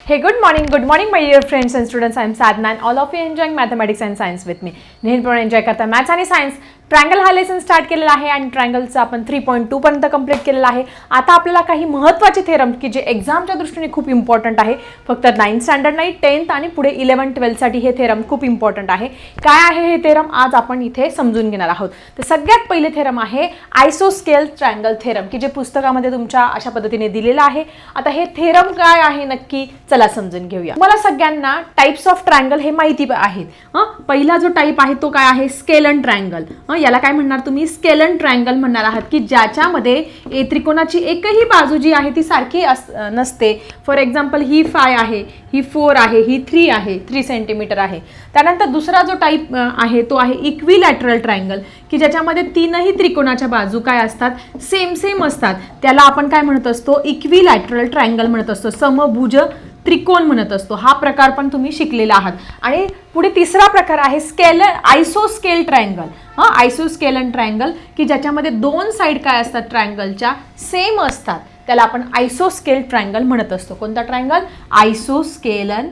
Hey, good morning, good morning, my dear friends and students. I am Sadna, and all of you enjoying mathematics and science with me. నేను ఇప్పుడు enjoy కర్తా maths and triangle हा lesson start केलेला आहे आणि ट्रँगलचं आपण three point two पर्यंत कंप्लीट केलेला आहे. आता आपल्याला काही महत्त्वाचे थेरम की जे एक्झामच्या दृष्टीने खूप इम्पॉर्टंट आहे. फक्त नाईन्थ स्टँडर्ड नाही टेन्थ आणि पुढे इलेव्हन ट्वेल्थसाठी हे थेरम खूप इम्पॉर्टंट आहे. काय आहे हे थेरम आज आपण इथे समजून घेणार आहोत. तर सगळ्यात पहिले थेरम आहे आयसोस्केल ट्रँगल थेरम की जे पुस्तकामध्ये तुमच्या अशा पद्धतीने दिलेलं आहे. आता हे थेरम काय आहे नक्की? चला समजून घेऊया. मला सगळ्यांना टाइप्स ऑफ ट्रँगल हे माहिती आहेत. हां? पहिला जो टाईप आहे तो काय आहे? स्केलन ट्रँगल हां? याला काय म्हणणार तुम्ही? स्केलन ट्रँगल म्हणणार आहात की ज्याच्यामध्ये ए त्रिकोणाची एकही बाजू जी आहे ती सारखी अस नसते. फॉर एक्झाम्पल ही फाय आहे ही फोर आहे ही थ्री आहे थ्री सेंटीमीटर आहे. त्यानंतर दुसरा जो टाईप आहे तो आहे इक्विलॅटरल ट्रँगल की ज्याच्यामध्ये तीनही त्रिकोणाच्या बाजू काय असतात? सेम सेम असतात. त्याला आपण काय म्हणत असतो? इक्विलॅटरल ट्रँगल म्हणत असतो. समभुज त्रिकोण म्हणत असतो. हा प्रकार पण तुम्ही शिकलेला आहात. आणि पुढे तिसरा प्रकार आहे स्केल आयसोस्केल ट्रँगल हां आयसोस्केलन ट्रँगल की ज्याच्यामध्ये दोन साईड काय असतात? ट्रँगलच्या सेम असतात. त्याला आपण आयसोस्केल ट्रँगल म्हणत असतो. कोणता ट्रँगल आयसोस्केलन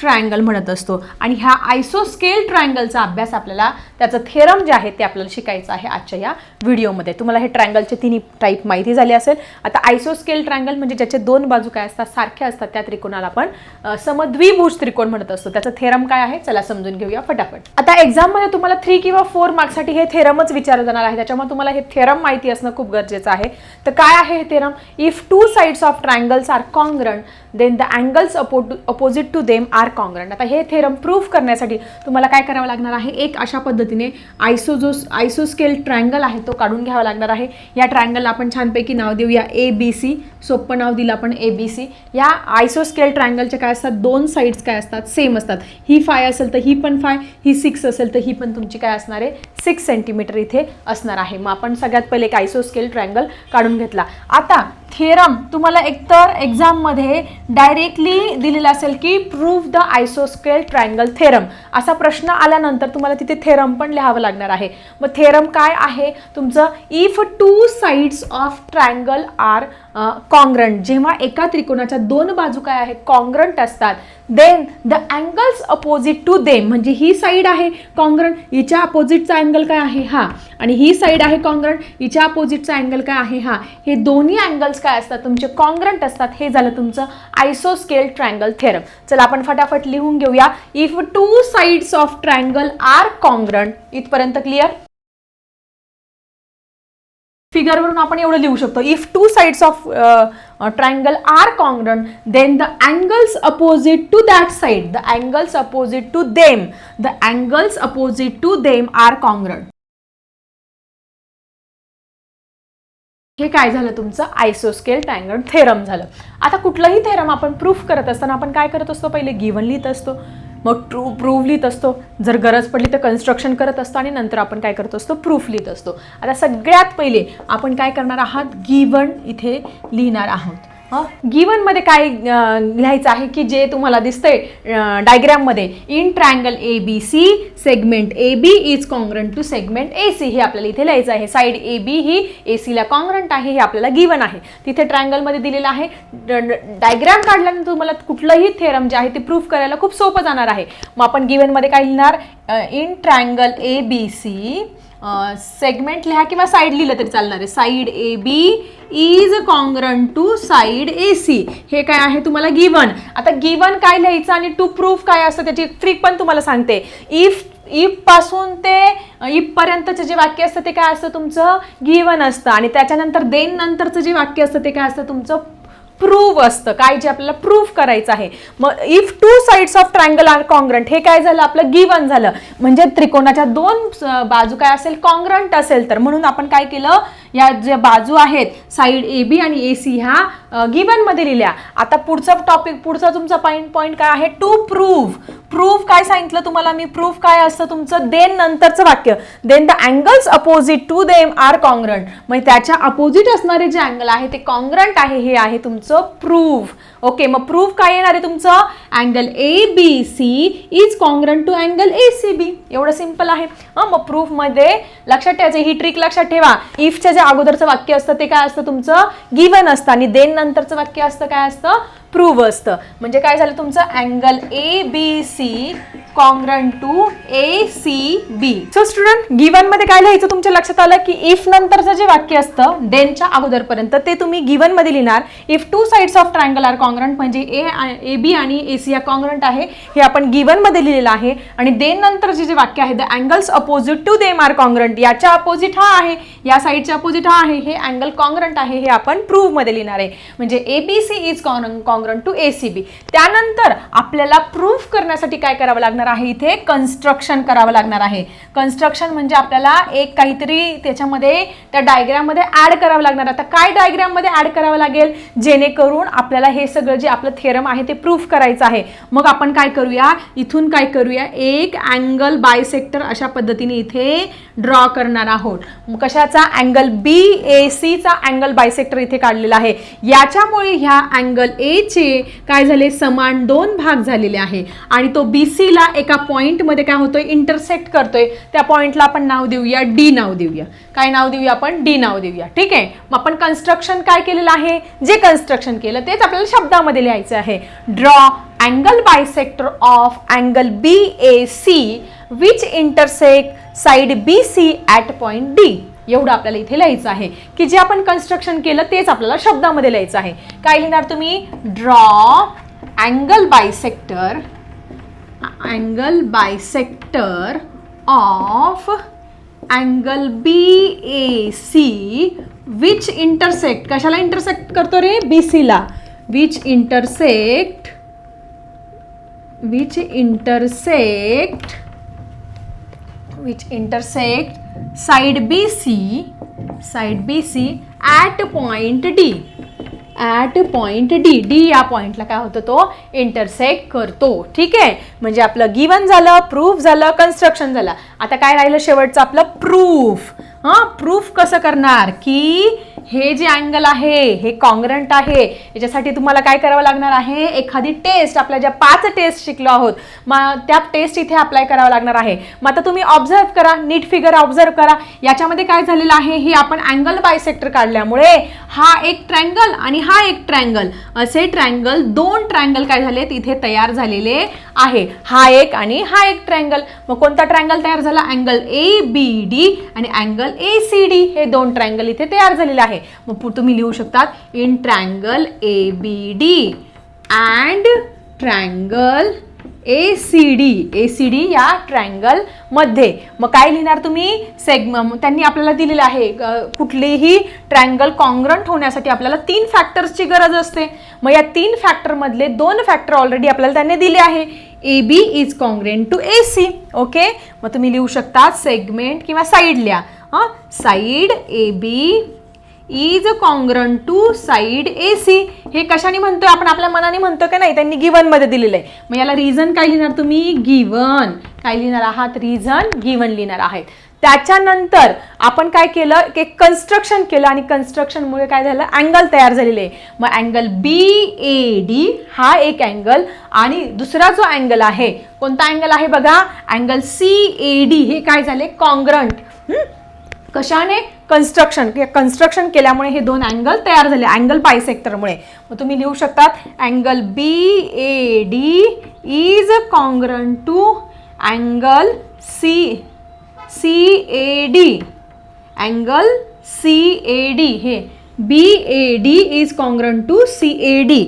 ट्रायंगल म्हणत असतो. आणि ह्या आयसोस्केल ट्रायंगलचा अभ्यास आपल्याला त्याचं थेरम जे आहे ते आपल्याला शिकायचं आहे आजच्या या व्हिडिओमध्ये तुम्हाला हे ट्रायंगलचे तिन्ही टाईप माहिती झाली असेल. आता आयसोस्केल ट्रायंगल म्हणजे ज्याचे दोन बाजू काय असतात सारख्या असतात त्या त्रिकोणाला आपण अ, समद्विभुज त्रिकोण म्हणत असतो. त्याचं थेरम काय आहे? चला समजून घेऊया फटाफट. आता एक्झाममध्ये तुम्हाला थ्री किंवा फोर मार्क्ससाठी हे थेरमच विचारलं जाणार आहे. त्याच्यामुळे तुम्हाला हे थेरम माहिती असणं खूप गरजेचं आहे. तर काय आहे हे theorem if two sides of triangles are congruent then the angles opposite to them are congruent आता हे थेरम प्रूफ करण्यासाठी तुम्हाला काय करावं लागणार आहे? एक अशा पद्धतीने आयसो जो आयसोस्केल ट्रँगल आहे तो काढून घ्यावा लागणार आहे. या ट्रँगलला आपण छानपैकी नाव देऊया ए बी सी सोपं नाव दिलं आपण ए बी सी या आयसोस्केल ट्रँगलच्या काय असतात? दोन साईड्स काय असतात? सेम असतात. ही फाय असेल तर ही पण फाय ही सिक्स असेल तर ही पण तुमची काय असणार आहे? सिक्स सेंटीमीटर इथे असणार आहे. मग आपण सगळ्यात पहिले एक आयसोस्केल ट्रँगल काढून घेतला. आता थेरम तुम्हाला एकतर एक्झाममध्ये डायरेक्टली दिलेला असेल की प्रूव्ह द आयसोस्केल ट्रायंगल थेरम असा प्रश्न आल्यानंतर तुम्हाला तिथे थेरम पण लिहावं लागणार आहे. मग थेरम काय आहे? तुमचं if two sides of triangle are congruent जेव्हा एका त्रिकोणाच्या दोन बाजू काय आहेत? कॉन्ग्रंट असतात. Then the angles opposite to them म्हणजे ही साईड आहे कॉन्ग्रंट हिच्या अपोजिटचा अँगल काय आहे? हा. आणि ही साईड आहे कॉन्ग्रंट हिच्या अपोजिटचा अँगल काय आहे? हा. हे दोन्ही अँगल्स काय असतात? तुमचे कॉंग्रंट असतात. हे झालं तुमचं आयसोस्केल ट्रायंगल थेरम चला आपण फटाफट लिहून घेऊया. If two sides of triangle are congruent इथपर्यंत क्लिअर फिगरवरून आपण एवढं लिहू शकतो. If two sides of triangle are congruent then the angles opposite to that side the angles opposite to them the angles opposite to them are congruent हे काय झालं तुमचं? आयसोस्केल ट्रँगल थेरम झालं. आता कुठलंही थेरम आपण प्रूफ करत असताना आपण काय करत असतो? पहिले गिवन लिहित असतो. मग ट्रू प्रूफ लिहित असतो. जर गरज पडली तर कन्स्ट्रक्शन करत असतो आणि नंतर आपण काय करत असतो? प्रूफ लिहित असतो. आता सगळ्यात पहिले आपण काय करणार आहात? गिवन इथे लिहिणार आहोत. गिवनमध्ये काय लिहायचं आहे की जे तुम्हाला दिसतंय डायग्राममध्ये in triangle A B C segment A B is congruent to segment A C हे आपल्याला इथे लिहायचं आहे. साईड ए बी ही ए सीला कॉंग्रंट आहे हे आपल्याला गिवन आहे. तिथे ट्रायंगलमध्ये दिलेलं आहे. डायग्राम काढल्यानंतर तुम्हाला कुठलंही थेरम जे आहे ते प्रूफ करायला खूप सोपं जाणार आहे. मग आपण गिवनमध्ये काय लिहिणार? In triangle A B C segment लिहा किंवा साईड लिहिलं तरी चालणार आहे. Side A B is congruent to side A C हे काय आहे तुम्हाला गिवन आता गिवन काय लिहायचं आणि टू प्रूफ काय असतं त्याची ट्रिक पण तुम्हाला सांगते. इफ इफपासून ते इफपर्यंतचं जे वाक्य असतं ते काय असतं तुमचं गिवन असतं. आणि त्याच्यानंतर देन नंतरचं जे वाक्य असतं ते काय असतं तुमचं प्रूव्ह असतं. काय जे आपल्याला प्रूव्ह करायचं आहे. मग if two sides of triangle are congruent हे काय झालं? आपलं गिवन झालं. म्हणजे त्रिकोणाच्या दोन बाजू काय असेल? कॉन्ग्रंट असेल तर. म्हणून आपण काय केलं? या ज्या बाजू आहेत साईड ए बी आणि ए सी ह्या गिबनमध्ये लिहिल्या. आता पुढचा टॉपिक पुढचा तुमचा पॉईंट पॉईंट काय आहे? टू प्रूव्ह प्रूफ काय सांगितलं तुम्हाला मी? प्रूफ काय असतं तुमचं? देन नंतरचं वाक्य. Then the angles opposite to them are congruent म्हणजे त्याच्या अपोजिट असणारे जे अँगल आहे ते कॉंग्रंट आहे हे आहे तुमचं प्रूफ ओके मग प्रूफ काय येणार आहे तुमचं? Angle A B C is congruent to angle A C B एवढं सिंपल आहे. हां मग प्रूफमध्ये लक्षात ठेवायचं ही ट्रिक लक्षात ठेवा. इफच्या जे अगोदरचं वाक्य असतं ते काय असतं तुमचं? गिवन असतं. आणि देन नंतरचं वाक्य असतं काय असतं? प्रूव्ह असतं. म्हणजे काय झालं तुमचं? Angle A B C congruent to A C B so student गिवनमध्ये काय लिहायचं तुमच्या लक्षात आलं की इफ नंतरचं जे वाक्य असतं देनच्या अगोदरपर्यंत ते तुम्ही गिवनमध्ये लिहिणार. If two sides of triangle are congruent म्हणजे ए ए बी आणि ए सी या कॉंग्रंट आहे हे आपण गिवनमध्ये लिहिलेलं आहे. आणि देन नंतरचे जे वाक्य आहे the angles opposite to them are congruent याच्या अपोजिट हा आहे या साईडच्या अपोजिट हा आहे हे अँगल कॉंग्रंट आहे हे आपण प्रूव्हमध्ये लिहिणार आहे. म्हणजे A B C is congruent to A C B त्यानंतर आपल्याला प्रूफ करण्यासाठी काय करावं लागणार आहे? इथे कन्स्ट्रक्शन करावं लागणार आहे. कन्स्ट्रक्शन म्हणजे आपल्याला एक काहीतरी त्याच्यामध्ये त्या डायग्राममध्ये ॲड करावं लागणार. आता काय डायग्राममध्ये ॲड करावं लागेल? जेणेकरून आपल्याला हे सगळं जे आपलं थेरम आहे ते प्रूफ करायचं आहे. मग आपण काय करूया? इथून काय करूया? एक अँगल बायसेक्टर अशा पद्धतीने इथे ड्रॉ करणार आहोत. कशाचा? अँगल बी ए सीचा अँगल बायसेक्टर इथे काढलेला आहे. याच्यामुळे ह्या अँगल एचे काय झाले? समान दोन भाग झालेले आहे. आणि तो बी सीला एका पॉईंटमध्ये काय होतोय? इंटरसेक्ट करतोय. त्या पॉईंटला आपण नाव देऊया. डी नाव देऊया. काय नाव देऊया आपण? डी नाव देऊया. ठीक आहे? मग आपण कन्स्ट्रक्शन काय केलेलं आहे? जे कन्स्ट्रक्शन केलं तेच आपल्याला शब्दामध्ये लिहायचं आहे. Draw angle bisector of angle B A C which intersect side B C at point D एवढं आपल्याला इथे लिहायचं आहे. की जे आपण कन्स्ट्रक्शन केलं तेच आपल्याला शब्दामध्ये लिहायचं आहे. काय लिहिणार तुम्ही? Draw angle bisector angle bisector of angle B A C which intersect कशाला इंटरसेक्ट करतो रे? बी सीला which intersect which intersect side B C side B C at point D at point D D या पॉईंटला काय होतं तो? Intersect करतो. ठीक आहे? म्हणजे आपलं गिवन झालं प्रूफ झालं कन्स्ट्रक्शन झालं. आता काय राहिलं शेवटचं? आपलं प्रूफ हां? प्रूफ कसं करणार? की हे जे अँगल आहे हे कॉंग्रंट आहे याच्यासाठी तुम्हाला काय करावं लागणार आहे? एखादी टेस्ट आपल्या ज्या पाच टेस्ट शिकलो आहोत मग त्या टेस्ट इथे अप्लाय करावं लागणार आहे. मग आता तुम्ही ऑब्झर्व करा नीट फिगर ऑब्झर्व करा. याच्यामध्ये काय झालेलं आहे हे आपण अँगल बायसेक्टर काढल्यामुळे हा एक ट्रँगल आणि हा एक ट्रँगल असे ट्रँगल दोन ट्रँगल काय झालेत इथे तयार झालेले आहे. हा एक आणि हा एक ट्रँगल मग कोणता ट्रँगल तयार झाला? अँगल ए बी डी आणि अँगल ए सी डी हे दोन ट्रँगल इथे तयार झालेले आहे. मग तुम्ही लिहू शकतात in triangle A B D and triangle A C D A C D या ट्रँगलमध्ये मग काय लिहिणार तुम्ही? सेगम त्यांनी आपल्याला दिलेलं आहे कुठलेही ट्रँगल कॉन्ग्रंट होण्यासाठी आपल्याला तीन फॅक्टर्सची गरज असते. मग या तीन फॅक्टरमधले दोन फॅक्टर ऑलरेडी आपल्याला त्यांनी दिले आहे. A B is congruent to A C okay मग तुम्ही लिहू शकता सेगमेंट किंवा साईड लिहा. हां? Side A B is congruent to side A C हे कशाने म्हणतोय? आपण आपल्या मनाने म्हणतो का नाही? त्यांनी गिवनमध्ये दिलेलं आहे. मग याला रिझन काय लिहिणार तुम्ही? गिवन काय लिहिणार आहात? रिझन गिवन लिहिणार आहेत. त्याच्यानंतर आपण काय केलं? की कन्स्ट्रक्शन केलं आणि कन्स्ट्रक्शनमुळे काय झालं? अँगल तयार झालेले आहे. मग अँगल बी ए डी हा एक अँगल आणि दुसरा जो अँगल आहे कोणता अँगल आहे बघा? अँगल सी ए डी हे काय झाले? कॉंग्रंट कशाने? कन्स्ट्रक्शन कन्स्ट्रक्शन केल्यामुळे हे दोन अँगल तयार झाले. अँगल बायसेक्टरमुळे मग तुम्ही लिहू शकतात angle B A D is congruent to angle C C A D angle C A D हे B A D is congruent to C A D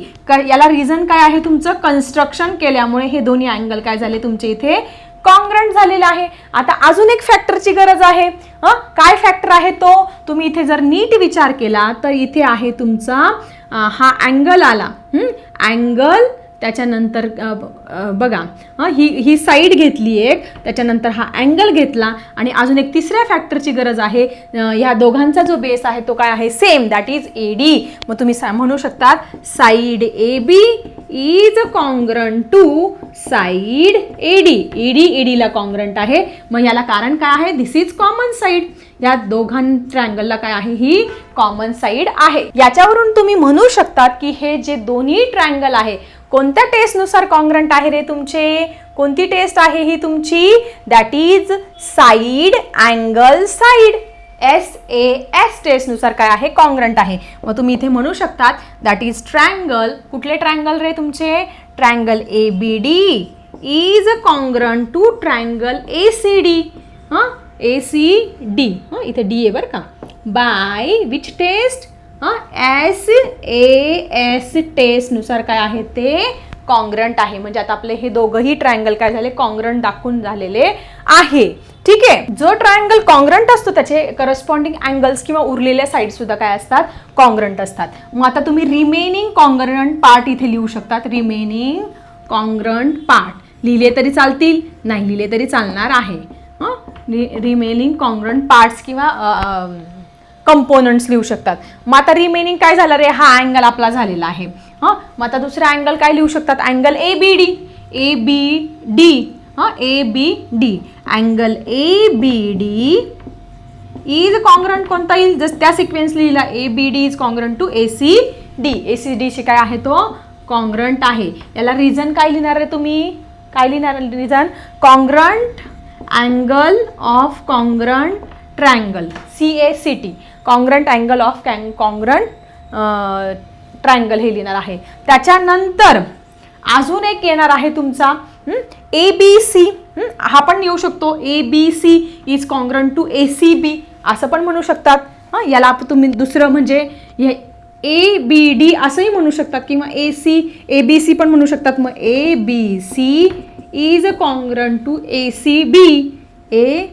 याला रिझन काय आहे तुमचं? कन्स्ट्रक्शन केल्यामुळे हे दोन्ही अँगल काय झाले तुमचे इथे? कॉन्ग्रंट झालेला आहे. आता अजून एक फॅक्टरची गरज आहे. हं? काय फॅक्टर आहे तो? तुम्ही इथे जर नीट विचार केला तर इथे आहे तुमचा हा अँगल आला. अँगल त्याच्यानंतर बघा ही ही साईड घेतली एक त्याच्यानंतर हा अँगल घेतला आणि अजून एक तिसऱ्या फॅक्टरची गरज आहे. ह्या दोघांचा जो बेस आहे तो काय आहे? Same that is A D मग तुम्ही सा म्हणू शकतात side A B is congruent to side A D E D E Dila congruent आहे. मग याला कारण काय आहे? दिस इज कॉमन साईड या दोघां ट्रँगलला काय आहे? ही कॉमन साईड आहे. याच्यावरून तुम्ही म्हणू शकतात की हे जे दोन्ही ट्रँगल आहे कोणत्या टेस्टनुसार कॉन्ग्रंट आहे रे तुमचे? कोणती टेस्ट आहे ही तुमची? That is side angle side S A S टेस्टनुसार काय आहे? कॉन्ग्रंट आहे. मग तुम्ही इथे म्हणू शकतात दॅट इज ट्रँगल कुठले ट्रँगल रे तुमचे? Triangle A B D is congruent to triangle A C D हां? ए सी डी हां? इथे डी आहे बरं का? बाय विच टेस्ट हां एस ए एस टेस्टनुसार काय आहे ते कॉंग्रंट आहे. म्हणजे आता आपले हे दोघंही ट्रायंगल काय झाले? कॉंग्रंट दाखवून झालेले आहे. ठीक आहे? जो ट्रायंगल कॉंग्रंट असतो त्याचे करस्पॉन्डिंग अँगल्स किंवा उरलेल्या साईड सुद्धा काय असतात? कॉंग्रंट असतात. मग आता तुम्ही रिमेनिंग कॉंग्रंट पार्ट इथे लिहू शकतात. रिमेनिंग कॉंग्रंट पार्ट लिहिले तरी चालतील? नाही लिहिले तरी चालणार आहे. हां? रिमेनिंग कॉंग्रंट पार्ट्स किंवा कंपोनंट्स लिहू शकतात. मग आता रिमेनिंग काय झालं रे? हा अँगल आपला झालेला आहे. हां? मग आता दुसरा अँगल काय लिहू शकतात? Angle A B D A B D हां? A B D angle A B D is congruent कोणता? येईल जस त्या सिक्वेन्स लिहिला. A B D is congruent to A C D A C डीशी काय आहे तो? कॉन्ग्रंट आहे. याला रिझन काय लिहिणार आहे तुम्ही? काय लिहिणार reason congruent angle of congruent triangle C A C T congruent angle of can congruent triangle हे लिहिणार आहे. त्याच्यानंतर अजून एक येणार आहे तुमचा ए बी सी हा पण येऊ शकतो. A B C is congruent to A C B असं पण म्हणू शकतात. हां याला तुम्ही दुसरं म्हणजे हे ए बी डी असंही म्हणू शकतात किंवा ए सी ए बी सी पण म्हणू शकतात. मग A B C is congruent to A C B A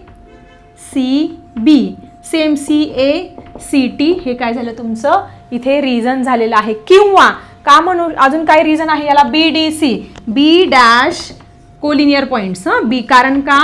C B same C A C T हे काय झालं तुमचं? इथे रिझन झालेलं आहे. किंवा का म्हणू अजून काय रिझन आहे याला? B D C B dash collinear points हां? बी कारण का?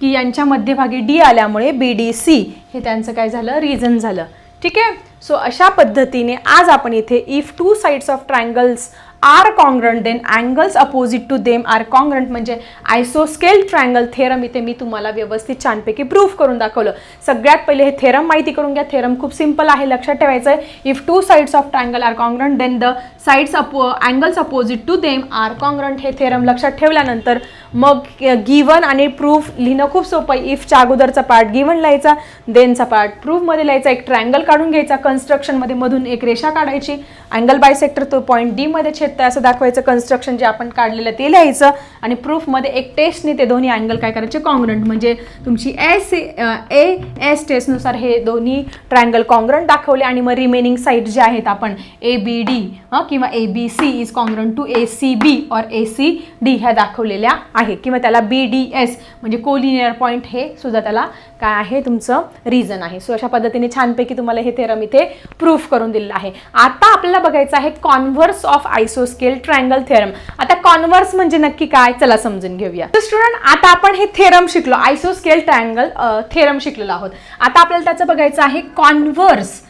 की यांच्या मध्यभागी डी आल्यामुळे बी डी सी हे त्यांचं काय झालं? रिझन झालं. ठीक आहे? सो अशा पद्धतीने आज आपण इथे if two sides of triangles are congruent then angles opposite to them are congruent म्हणजे आयसोस्केल ट्रायंगल थेरम इथे मी तुम्हाला व्यवस्थित छानपैकी प्रूफ करून दाखवलं. सगळ्यात पहिले हे थेरम माहिती करून घ्या. थेरम खूप सिंपल आहे. लक्षात ठेवायचं आहे if two sides of triangle are congruent then the sides अपो angles opposite to them are congruent हे थेरम लक्षात ठेवल्यानंतर मग गिवन आणि प्रूफ लिहिणं खूप सोपं आहे. इफच्या अगोदरचा पार्ट गिवन लिहायचा देनचा पार्ट प्रूफमध्ये लिहायचा एक ट्रँगल काढून घ्यायचा कन्स्ट्रक्शनमध्ये मधून एक रेषा काढायची. अँगल बायसेक्टर तो पॉईंट डीमध्ये छेदतं असं दाखवायचं. कन्स्ट्रक्शन जे आपण काढलेलं ते लिहायचं. आणि प्रूफमध्ये एक टेस्टने ते दोन्ही अँगल काय करायचे? कॉन्ग्रंट म्हणजे तुमची एस ए एस टेस्टनुसार हे दोन्ही ट्रायंगल कॉन्ग्रंट दाखवले आणि मग रिमेनिंग साईड जे आहेत आपण ए बी डी किंवा A B C is congruent to A C B और ए सी डी ह्या दाखवलेल्या आहे किंवा त्याला बी डी एस म्हणजे कोलिनियर पॉईंट हे सुद्धा त्याला काय आहे? तुमचं रिझन आहे. सो अशा पद्धतीने छानपैकी तुम्हाला हे थेरम इथे प्रूफ करून दिलेलं आहे. आता आपल्याला बघायचं आहे कॉन्व्हर्स ऑफ आयसोस्केल ट्रायंगल थेरम आता कॉन्व्हर्स म्हणजे नक्की काय? चला समजून घेऊया. स्टुडंट आता आपण हे थेरम शिकलो. आयसोस्केल ट्रायंगल थेरम शिकलेलो आहोत. आता आपल्याला त्याचं बघायचं आहे कॉन्व्हर्स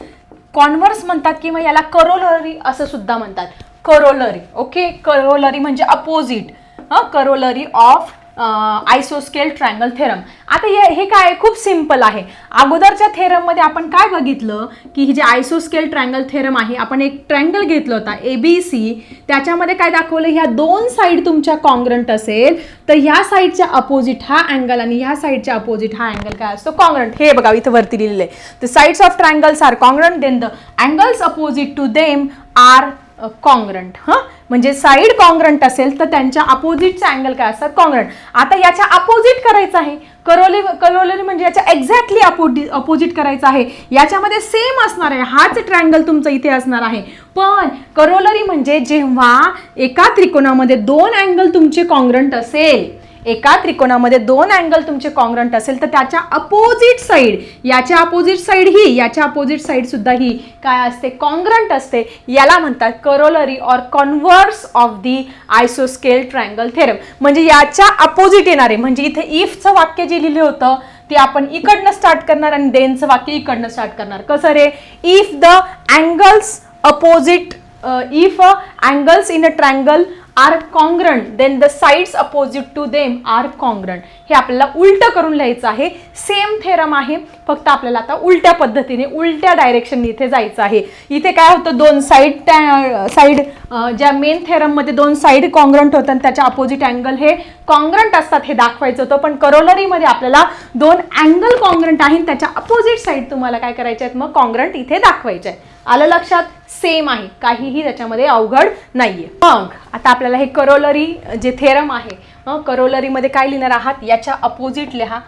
कॉन्व्हर्स म्हणतात किंवा याला करोलरी असं सुद्धा म्हणतात. करोलरी ओके करोलरी म्हणजे अपोजिट करोलरी ऑफ आयसोस्केल ट्रायंगल थेरम आता हे हे काय खूप सिंपल आहे. अगोदरच्या थेरममध्ये आपण काय बघितलं? की ही जे आयसोस्केल ट्रायंगल थेरम आहे आपण एक ट्रायंगल घेतलं होता ए बी सी त्याच्यामध्ये काय दाखवलं? ह्या दोन साईड तुमच्या कॉन्ग्रंट असेल. तर ह्या साईडच्या अपोजिट हा अँगल आणि ह्या साईडच्या अपोजिट हा अँगल काय असतो? कॉन्ग्रंट हे बघा इथं वरती लिहिलेलं आहे. The sides of triangles are congruent then the angles opposite to them are congruent हां? म्हणजे साईड कॉंग्रंट असेल तर त्यांच्या अपोजिटचा अँगल काय असतात कॉंग्रंट. आता याच्या अपोजिट करायचं आहे. करोली करोलरी म्हणजे याच्या एक्झॅक्टली अपोजिट अपोजिट करायचं आहे. याच्यामध्ये सेम असणार आहे. हाच ट्रँगल तुमचं इथे असणार आहे. पण करोलरी म्हणजे जेव्हा एका त्रिकोणामध्ये दोन अँगल तुमचे कॉंग्रंट असेल एका त्रिकोणामध्ये दोन अँगल तुमचे कॉन्ग्रंट असेल तर त्याच्या अपोजिट साईड याच्या अपोजिट साईड ही याच्या अपोजिट साईड सुद्धा ही काय असते? कॉन्ग्रंट असते. याला म्हणतात corollary or converse of the आयसोस्केल triangle theorem म्हणजे याच्या अपोजिट येणारे म्हणजे इथे इफचं वाक्य जे लिहिलं होतं ते आपण इकडनं स्टार्ट करणार आणि देनचं वाक्य इकडनं स्टार्ट करणार. कसं रे? If the angles opposite if angles in a triangle are congruent then the sides opposite to them are congruent हे आपल्याला उलटं करून लिहायचं आहे. सेम थेरम आहे. फक्त आपल्याला आता उलट्या पद्धतीने उलट्या डायरेक्शनने इथे जायचं आहे. इथे काय होतं? दोन साईड त्या साईड ज्या मेन थेरममध्ये दोन साईड कॉंग्रंट होतं त्याच्या अपोजिट अँगल हे कॉंग्रंट असतात हे दाखवायचं होतं. पण करोलरीमध्ये आपल्याला दोन अँगल कॉंग्रंट आहे आणि त्याच्या अपोजिट साईड तुम्हाला काय करायचे आहेत? मग कॉंग्रंट इथे दाखवायचे आहे आलं लक्षात? सेम आहे. काहीही त्याच्यामध्ये अवघड नाहीये. मग आता आपल्याला हे करोलरी जे थेरम आहे करोलरीमध्ये काय लिहिणार आहात? याच्या अपोजिट लिहा.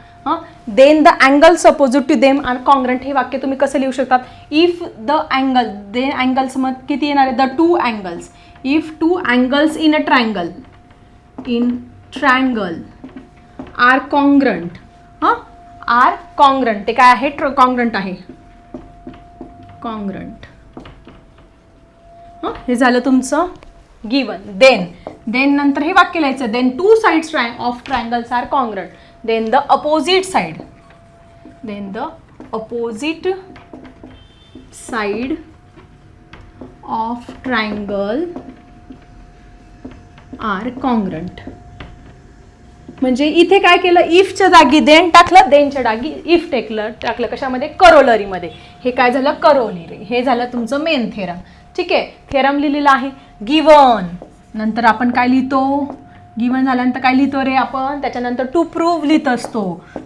Then the angles opposite to them आणि कॉंग्रंट हे वाक्य तुम्ही कसं लिहू शकतात? If the angle then angles मग किती येणार आहे the two angles if two angles in a triangle in triangle are congruent हां आर कॉंग्रंट ते काय आहे? कॉंग्रंट आहे. कॉन्ग्रंट हे? झालं तुमचं? Given then. देन नंतर हे वाक्य लिहायचं. Then two sides tri of triangles are congruent then the opposite side then the opposite side of triangle are congruent म्हणजे इथे काय केलं? इफच्या जागी देन टाकलं देनच्या जागी इफ टेकलं टाकलं कशामध्ये? करोलरीमध्ये हे काय झालं? करोलरी हे झालं तुमचं मेन थेरम ठीक आहे थेरम लिहिलेला आहे. गिवन नंतर आपण काय लिहितो? गिवन झाल्यानंतर काय लिहितो रे आपण? त्याच्यानंतर टू प्रूव्ह लिहित असतो.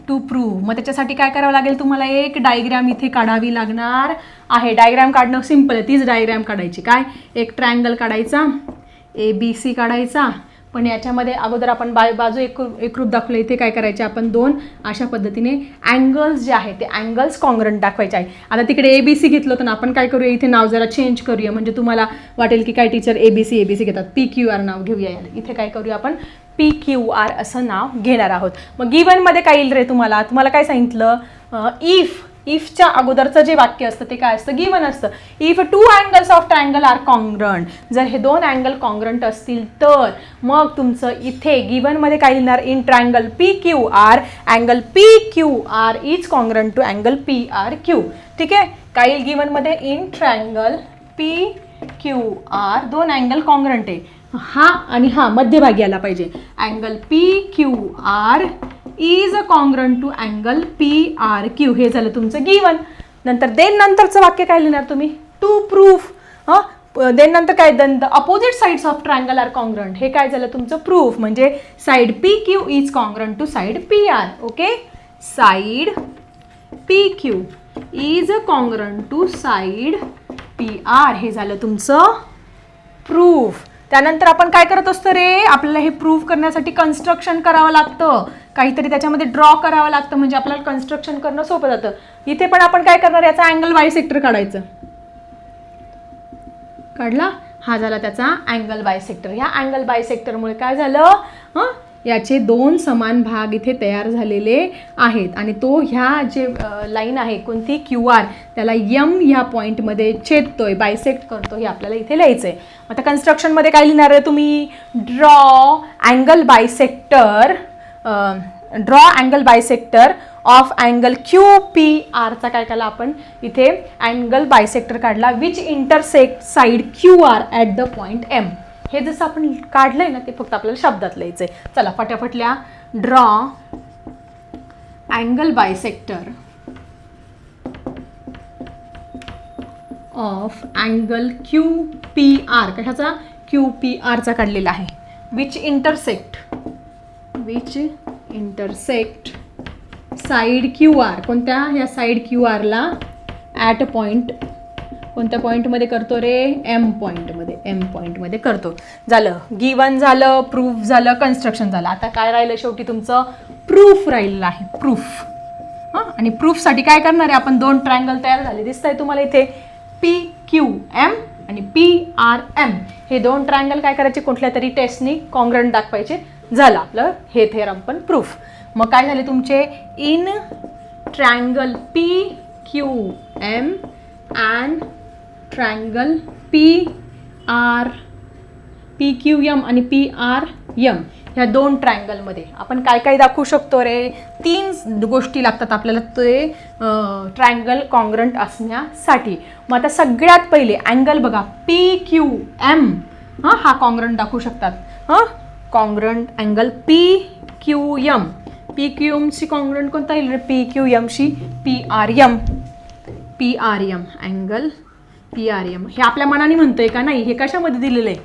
टू प्रूव्ह मग त्याच्यासाठी काय करावं लागेल तुम्हाला? एक डायग्रॅम इथे काढावी लागणार आहे. डायग्रॅम काढणं सिंपल आहे. तीच डायग्रॅम काढायची. काय? एक ट्रायंगल काढायचा. ए बी सी काढायचा. पण याच्यामध्ये अगोदर आपण बा बाजू एक एकरूप दाखवलं इथे काय करायचे आपण? दोन अशा पद्धतीने अँगल्स जे आहेत ते अँगल्स कॉंग्रंट दाखवायचे आहे. आता तिकडे ए बी सी घेतलं तर आपण काय करूया? इथे नाव जरा चेंज करूया. म्हणजे तुम्हाला वाटेल की काय teacher A B C A B C घेतात. पी क्यू आर नाव घेऊया. इथे काय करूया आपण? पी क्यू आर असं नाव घेणार आहोत. मग गिवनमध्ये काय येईल रे तुम्हाला? तुम्हाला काय सांगितलं? इफ इफच्या अगोदरचं जे वाक्य असतं ते काय असतं? गिवन असतं. If two angles of triangle are congruent जर हे दोन अँगल कॉंग्रंट असतील तर मग तुमचं इथे गिवनमध्ये काय लिहिणार? In triangle P Q R angle P Q R is congruent to angle P R Q ठीक आहे? काय येईल गिवनमध्ये in triangle P Q R दोन अँगल कॉन्ग्रंट आहे. हा आणि हा मध्यभागी आला पाहिजे. Angle P Q R is a congruent to angle P R Q हे झालं तुमचं गिवन नंतर देन नंतरचं वाक्य काय लिहिणार तुम्ही? टू प्रूफ हां? देन नंतर काय? Then the opposite sides of triangle are congruent हे काय झालं तुमचं? प्रूफ म्हणजे side P Q is congruent to side P R okay side P Q is a congruent to side P R हे झालं तुमचं प्रूफ त्यानंतर आपण काय करत असतो रे? आपल्याला हे प्रूफ करण्यासाठी कन्स्ट्रक्शन करावं लागतं. काहीतरी त्याच्यामध्ये ड्रॉ करावं लागतं म्हणजे आपल्याला कन्स्ट्रक्शन करणं सोपं जातं. इथे पण आपण काय करणार याचा अँगल बाय सेक्टर काढायचं. काढला? हा झाला त्याचा अँगल बाय सेक्टर ह्या अँगल बाय सेक्टरमुळे काय झालं? हं? याचे दोन समान भाग इथे तयार झालेले आहेत. आणि तो ह्या जे लाईन आहे कोणती? क्यू आर त्याला यम ह्या पॉईंटमध्ये छेदतोय बायसेक्ट करतो हे आपल्याला इथे लिहायचं आहे आता कन्स्ट्रक्शनमध्ये काय लिहिणार आहे तुम्ही? Draw angle bisector draw angle bisector of angle Q P आरचा काय केला आपण? इथे अँगल बायसेक्टर काढला which intersect side Q R at the point M हे जसं आपण काढलंय ना ते फक्त आपल्याला शब्दात लिहायचं आहे चला फटाफटल्या draw angle bisector of angle Q P R कशाचा क्यू पी आरचा काढलेला आहे. Which intersect which intersect side Q R कोणत्या? ह्या साईड क्यू आरला ॲट अ पॉईंट कोणत्या पॉईंटमध्ये करतो रे? एम पॉईंटमध्ये एम पॉईंटमध्ये करतो. झालं. गिवन झालं प्रूफ झालं कन्स्ट्रक्शन झालं. आता काय राहिलं शेवटी तुमचं? प्रूफ राहिलेलं आहे. प्रूफ हां? आणि प्रूफसाठी काय करणार आहे? आपण दोन ट्रायंगल तयार झाले. दिसत आहे तुम्हाला इथे? पी क्यू एम आणि पी आर एम हे दोन ट्रायंगल काय करायचे? कुठल्या तरी टेस्टनी कॉन्ग्रंट दाखवायचे. झालं आपलं. हे थेरम पण प्रूफ मग काय झाले तुमचे? In triangle P Q M and triangle P R P Q M आणि पी आर यम ह्या दोन ट्रायंगलमध्ये आपण काय काय दाखवू शकतो रे? तीन गोष्टी लागतात आपल्याला ते ट्रायंगल कॉंग्रंट असण्यासाठी. मग आता सगळ्यात पहिले अँगल बघा. पी क्यू एम हां हा कॉन्ग्रंट दाखवू शकतात. हां? Congruent angle P Q M P Q एमची congruent कोणता येईल P Q एमशी P R M P R M angle P R M हे आपल्या मनाने म्हणतो आहे का नाही? हे कशामध्ये दिलेलं आहे?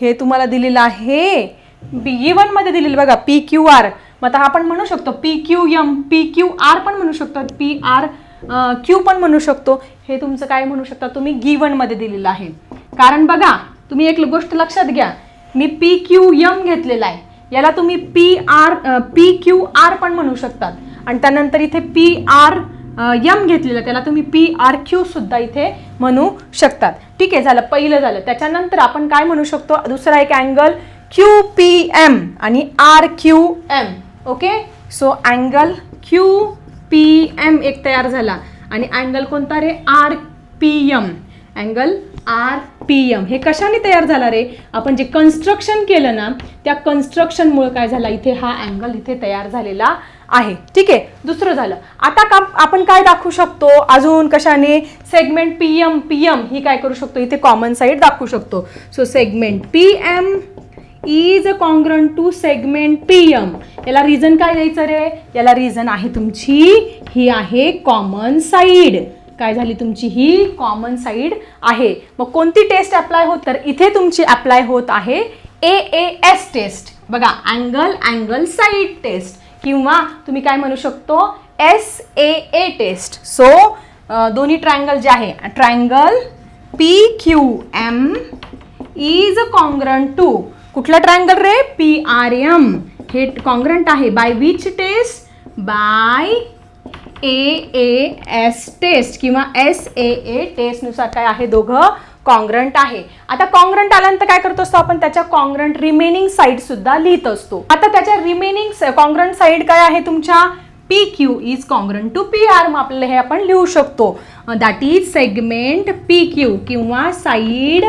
हे तुम्हाला दिलेलं आहे बी वनमध्ये दिलेलं बघा पी क्यू आर मग आता आपण म्हणू शकतो P Q M P Q R पण म्हणू शकतो पी आर क्यू पण म्हणू शकतो. हे तुमचं काय म्हणू शकता? तुम्ही गी वनमध्ये दिलेलं आहे. कारण बघा तुम्ही एक गोष्ट लक्षात घ्या. मी पी क्यू यम घेतलेला आहे. याला तुम्ही P R P Q R पण म्हणू शकतात. आणि त्यानंतर इथे पी आर यम घेतलेलं त्याला तुम्ही पी आर क्यू सुद्धा इथे म्हणू शकतात. ठीक आहे झालं पहिलं झालं. त्याच्यानंतर आपण काय म्हणू शकतो? दुसरा एक अँगल क्यू पी एम आणि R Q M okay so angle Q P M एक तयार झाला. आणि अँगल कोणता रे? R P M angle R P M हे कशाने तयार झाला रे? आपण जे कन्स्ट्रक्शन केलं ना त्या कन्स्ट्रक्शनमुळे काय झाला? इथे हा अँगल इथे तयार झालेला आहे. ठीक आहे? दुसरं झालं. आता का आपण काय दाखवू शकतो? अजून कशाने? Segment P M P M ही काय करू शकतो? इथे कॉमन साईड दाखवू शकतो. So segment P M is a congruent to segment P M याला रिझन काय द्यायचं रे? याला रिझन आहे तुमची ही आहे कॉमन साईड काय झाली तुमची ही कॉमन साईड आहे. मग कोणती टेस्ट अप्लाय होत? तर इथे तुमची अप्लाय होत आहे ए ए एस टेस्ट बघा अँगल अँगल साईड टेस्ट किंवा तुम्ही काय म्हणू शकतो? S A A test so दोन्ही ट्रायंगल जे आहे triangle P Q M is congruent to कुठलं ट्रायंगल रे? पी आर एम हे कॉंग्रंट आहे. By which test by A A S test किंवा एस ए ए टेस्टनुसार काय आहे दोघं कॉंग्रंट आहे. आता कॉंग्रंट आल्यानंतर काय करत असतो आपण? त्याच्या कॉंग्रंट रिमेनिंग साईड सुद्धा लिहित असतो. आता त्याच्या रिमेनिंग कॉंग्रंट साईड काय आहे तुमच्या? P Q is congruent to P R. मग आपल्याला हे आपण लिहू शकतो. That is segment P Q किंवा side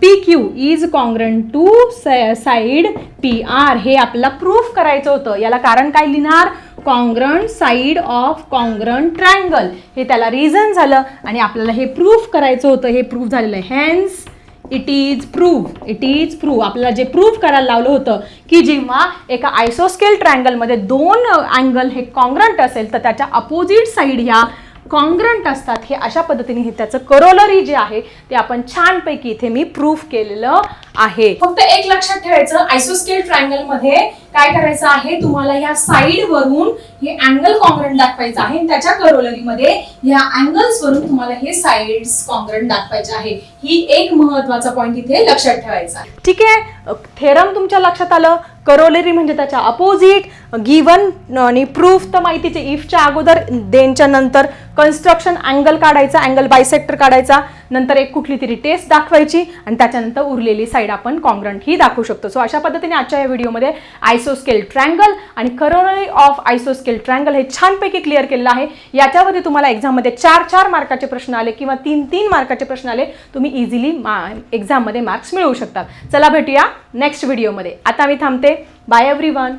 P Q is congruent to side P R. हे आपल्याला प्रूफ करायचं होतं. याला कारण काय लिहिणार? Congruent side of congruent triangle हे त्याला रिझन झालं आणि आपल्याला हे प्रूफ करायचं होतं. हे प्रूफ झालेलं आहे. Hence it is proof it is proof आपल्याला जे प्रूफ करायला लावलं होतं की जेव्हा एका आयसोस्केल ट्रायंगलमध्ये दोन अँगल हे कॉन्ग्रंट असेल तर त्याच्या अपोजिट साईड ह्या कॉन्ग्रंट असतात. हे अशा पद्धतीने हे त्याचं करोलरी जे आहे ते आपण छानपैकी इथे मी प्रूफ केलेलं आहे. फक्त एक लक्षात ठेवायचं आयसोस्केल ट्रायंगलमध्ये काय करायचं आहे? तुम्हाला ह्या साईड वरून हे अँगल कॉन्ग्रंट दाखवायचं आहे. त्याच्या करोलरी मध्ये ह्या अँगल्स वरून तुम्हाला हे साईड्स कॉन्ग्रंट दाखवायचे आहे. ही एक महत्त्वाचा पॉईंट इथे लक्षात ठेवायचा आहे. ठीक आहे. थेरम तुमच्या लक्षात आलं. करोलरी म्हणजे त्याच्या अपोजिट गिवन आणि प्रूफ तर माहितीचे इफच्या अगोदर देनच्या नंतर कन्स्ट्रक्शन अँगल काढायचा अँगल बायसेक्टर काढायचा. नंतर एक कुठली तरी टेस्ट दाखवायची आणि त्याच्यानंतर उरलेली साईड आपण कॉन्ग्रंट ही दाखवू शकतो. सो अशा पद्धतीने आजच्या या व्हिडिओमध्ये आयसोस्केल ट्रँगल आणि करोनरी ऑफ आयसोस्केल ट्रँगल हे छानपैकी क्लिअर केलेलं आहे. याच्यामध्ये तुम्हाला एक्झाममध्ये चार चार मार्काचे प्रश्न आले किंवा तीन तीन मार्काचे प्रश्न आले तुम्ही इझिली मा एक्झाममध्ये मार्क्स मिळवू शकतात चला भेटूया नेक्स्ट व्हिडिओमध्ये आता मी थांबते. Bye every one